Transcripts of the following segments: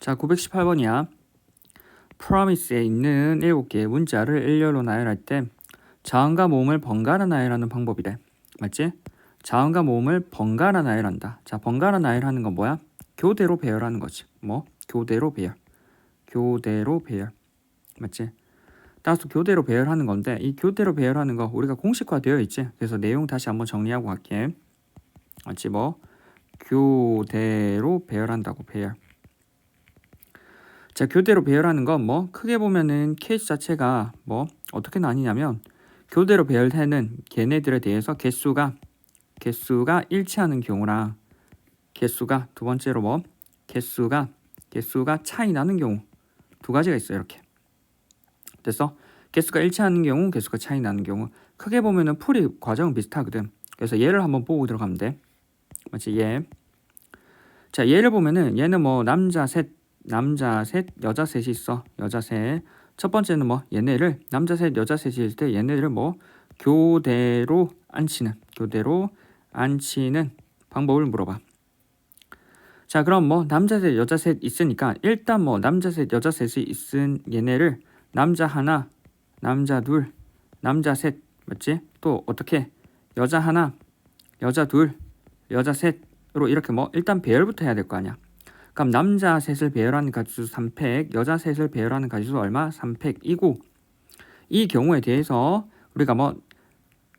자, 918번이야. promise에 있는 7개의 문자를 일렬로 나열할 때 자음과 모음을 번갈아 나열하는 방법이래. 맞지? 자음과 모음을 번갈아 나열한다. 자, 번갈아 나열하는 건 뭐야? 교대로 배열하는 거지. 뭐? 교대로 배열. 교대로 배열. 맞지? 따라서 교대로 배열하는 건데 이 교대로 배열하는 거 우리가 공식화 되어 있지. 그래서 내용 다시 한번 정리하고 갈게. 맞지? 뭐? 교대로 배열한다고 배열. 자, 교대로 배열하는 건 뭐 크게 보면은 케이스 자체가 뭐 어떻게 나뉘냐면 교대로 배열되는 걔네들에 대해서 개수가 개수가 일치하는 경우랑 개수가 두 번째로 뭐 개수가 개수가 차이 나는 경우 두 가지가 있어요 이렇게. 그래서 개수가 일치하는 경우 개수가 차이 나는 경우. 크게 보면은 풀이 과정은 비슷하거든. 그래서 얘를 한번 보고 들어가면 돼. 맞지 얘. 자, 얘를 보면은 얘는 뭐 남자 셋, 남자 셋, 여자 셋이 있어. 여자 셋. 첫 번째는 뭐 얘네를 남자 셋, 여자 셋일 때 얘네를 뭐 교대로 앉히는 교대로 앉히는 방법을 물어봐. 자, 그럼 뭐 남자 셋, 여자 셋 있으니까 일단 뭐 남자 셋, 여자 셋이 있은 얘네를 남자 하나, 남자 둘, 남자 셋 맞지? 또 어떻게 여자 하나, 여자 둘, 여자 셋으로 이렇게 뭐 일단 배열부터 해야 될 거 아니야. 그럼 남자 셋을 배열하는 가지수 3팩, 여자 셋을 배열하는 가지수 얼마? 3팩이고 이 경우에 대해서 우리가 뭐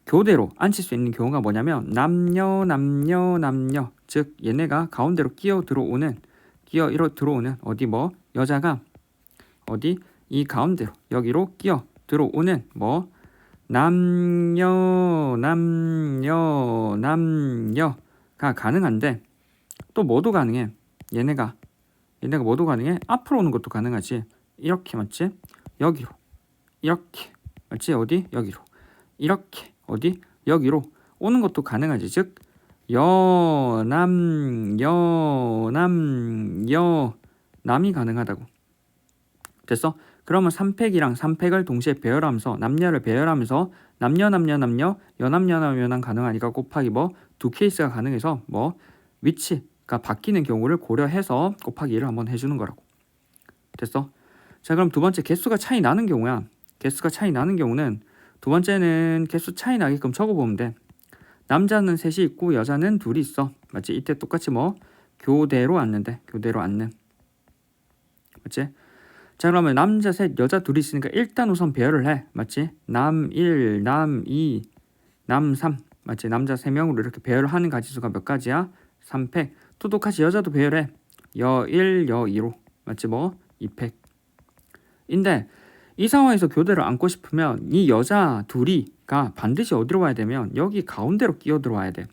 교대로 앉힐 수 있는 경우가 뭐냐면 남녀 남녀 남녀 즉 얘네가 가운데로 끼어 들어오는 끼어 이로 들어오는 어디 뭐 여자가 어디 이 가운데로 여기로 끼어 들어오는 뭐 남녀 남녀 남녀가 가능한데 또 뭐도 가능해 얘네가 얘네가 뭐도 가능해? 앞으로 오는 것도 가능하지. 이렇게 맞지? 여기로. 이렇게. 맞지? 어디? 여기로. 이렇게. 어디? 여기로 오는 것도 가능하지. 즉 여남 여남 여남이 가능하다고. 됐어? 그러면 3팩이랑 3팩을 동시에 배열하면서 남녀를 배열하면서 남녀 남녀 남녀 여남 여 남 여남 가능하니까 곱하기 뭐? 두 케이스가 가능해서 뭐? 위치가 바뀌는 경우를 고려해서 곱하기 1을 한번 해주는 거라고. 됐어? 자 그럼 두 번째 개수가 차이 나는 경우야. 개수가 차이 나는 경우는 두 번째는 개수 차이 나게끔 적어보면 돼. 남자는 셋이 있고 여자는 둘이 있어. 맞지? 이때 똑같이 뭐 교대로 앉는데 교대로 앉는. 맞지? 자 그러면 남자 셋 여자 둘이 있으니까 일단 우선 배열을 해. 맞지? 남 1, 남 2, 남3 맞지? 남자 3명으로 이렇게 배열을 하는 가지수가 몇 가지야? 3팩 또 똑같이 여자도 배열해. 여 1, 여 2로. 맞지 뭐 2팩 인데 이 상황에서 교대를 앉고 싶으면 이 여자 둘이가 반드시 어디로 와야 되면 여기 가운데로 끼어 들어와야 돼.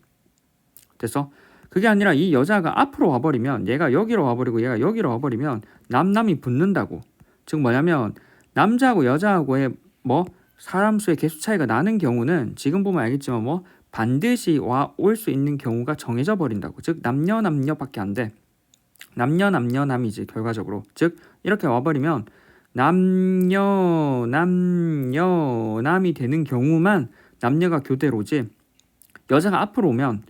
됐어? 그게 아니라 이 여자가 앞으로 와버리면 얘가 여기로 와버리고 얘가 여기로 와버리면 남남이 붙는다고. 즉 뭐냐면 남자하고 여자하고의 뭐 사람 수의 개수 차이가 나는 경우는 지금 보면 알겠지만 뭐 반드시 와 올 수 있는 경우가 정해져 버린다고. 즉 남녀 남녀밖에 안 돼. 남녀 남녀 남이지 결과적으로 즉 이렇게 와 버리면 남녀 남녀 남이 되는 경우만 남녀가 교대로지 여자가 앞으로 오면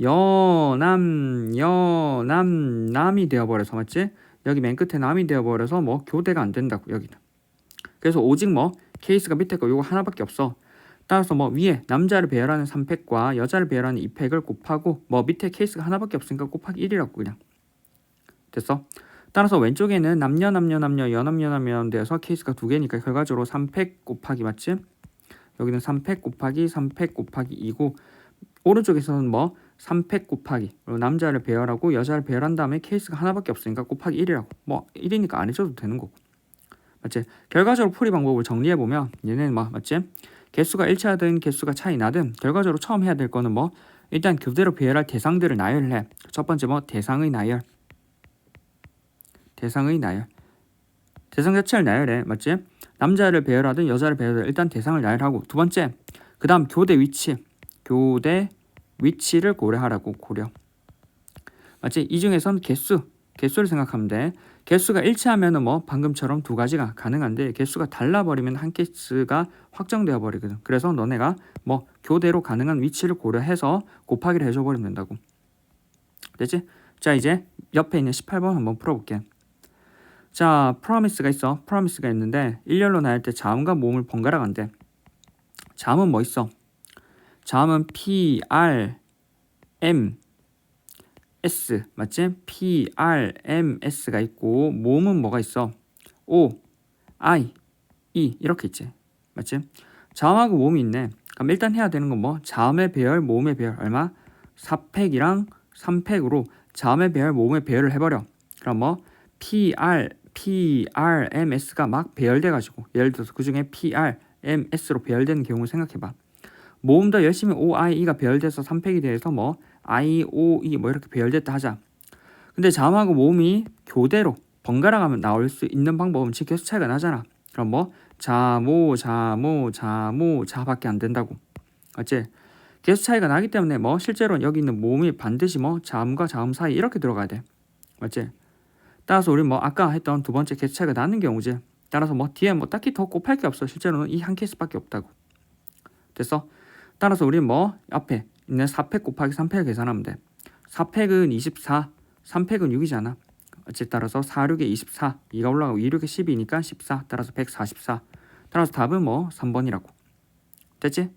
여남 여남 남이 되어버려서 맞지? 여기 맨 끝에 남이 되어버려서 뭐 교대가 안 된다고 여기는. 그래서 오직 뭐 케이스가 밑에 거 요거 하나밖에 없어 따라서 뭐 위에 남자를 배열하는 3팩과 여자를 배열하는 2팩을 곱하고 뭐 밑에 케이스가 하나밖에 없으니까 곱하기 1이라고 그냥. 됐어? 따라서 왼쪽에는 남녀 남녀 남녀 여남여 남여 되어서 케이스가 두 개니까 결과적으로 3팩 곱하기 맞지? 여기는 3팩 곱하기 3팩 곱하기 2고 오른쪽에서는 뭐 3팩 곱하기. 그리고 남자를 배열하고 여자를 배열한 다음에 케이스가 하나밖에 없으니까 곱하기 1이라고. 뭐 1이니까 안 해줘도 되는 거고. 맞지? 결과적으로 풀이 방법을 정리해 보면 얘는 뭐 맞지 개수가 일치하든 개수가 차이 나든 결과적으로 처음 해야 될 거는 뭐 일단 교대로 배열할 대상들을 나열해 첫 번째 뭐 대상의 나열 대상의 나열 대상 자체를 나열해 맞지 남자를 배열하든 여자를 배열하든 일단 대상을 나열하고 두 번째 그 다음 교대 위치 교대 위치를 고려하라고 고려. 맞지? 이 중에선 개수, 개수를 생각하면 돼. 개수가 일치하면은 뭐 방금처럼 두 가지가 가능한데 개수가 달라 버리면 한 개수가 확정되어 버리거든. 그래서 너네가 뭐 교대로 가능한 위치를 고려해서 곱하기를 해줘 버리면 된다고. 됐지? 자 이제 옆에 있는 18번 한번 풀어볼게. 자, promise가 있어. promise가 있는데 일렬로 나열 때 자음과 모음을 번갈아 간대. 자음은 뭐 있어? 자음은 P R M S 맞지? P R M S가 있고 모음은 뭐가 있어? O I E 이렇게 있지. 맞지? 자음하고 모음이 있네. 그럼 일단 해야 되는 건 뭐? 자음의 배열, 모음의 배열 얼마? 4팩이랑 3팩으로 자음의 배열, 모음의 배열을 해버려. 그럼 뭐 P R P R M S가 막 배열돼 가지고 예를 들어서 그 중에 P R M S로 배열되는 경우 생각해봐. 모음도 열심히 O I E가 배열돼서 3팩이 돼서 뭐 I O E 뭐 이렇게 배열됐다 하자. 근데 자음하고 모음이 교대로 번갈아 가면 나올 수 있는 방법은 즉 개수 차이가 나잖아. 그럼 뭐 자모 자모 자모 자밖에 안 된다고. 맞지? 개수 차이가 나기 때문에 뭐 실제로 여기 있는 모음이 반드시 뭐 자음과 자음 사이 이렇게 들어가야 돼. 맞지? 따라서 우리 뭐 아까 했던 두 번째 개수 차이가 나는 경우지. 따라서 뭐 뒤에 뭐 딱히 더 곱할 게 없어. 실제로는 이 한 케이스밖에 없다고. 됐어? 따라서 우리 뭐 앞에 있는 4팩 곱하기 3팩을 계산하면 돼. 4팩은 24, 3팩은 6이잖아. 어째 따라서 4, 6에 24, 2가 올라가고 2, 6에 12니까 14, 따라서 144. 따라서 답은 뭐 3번이라고. 됐지?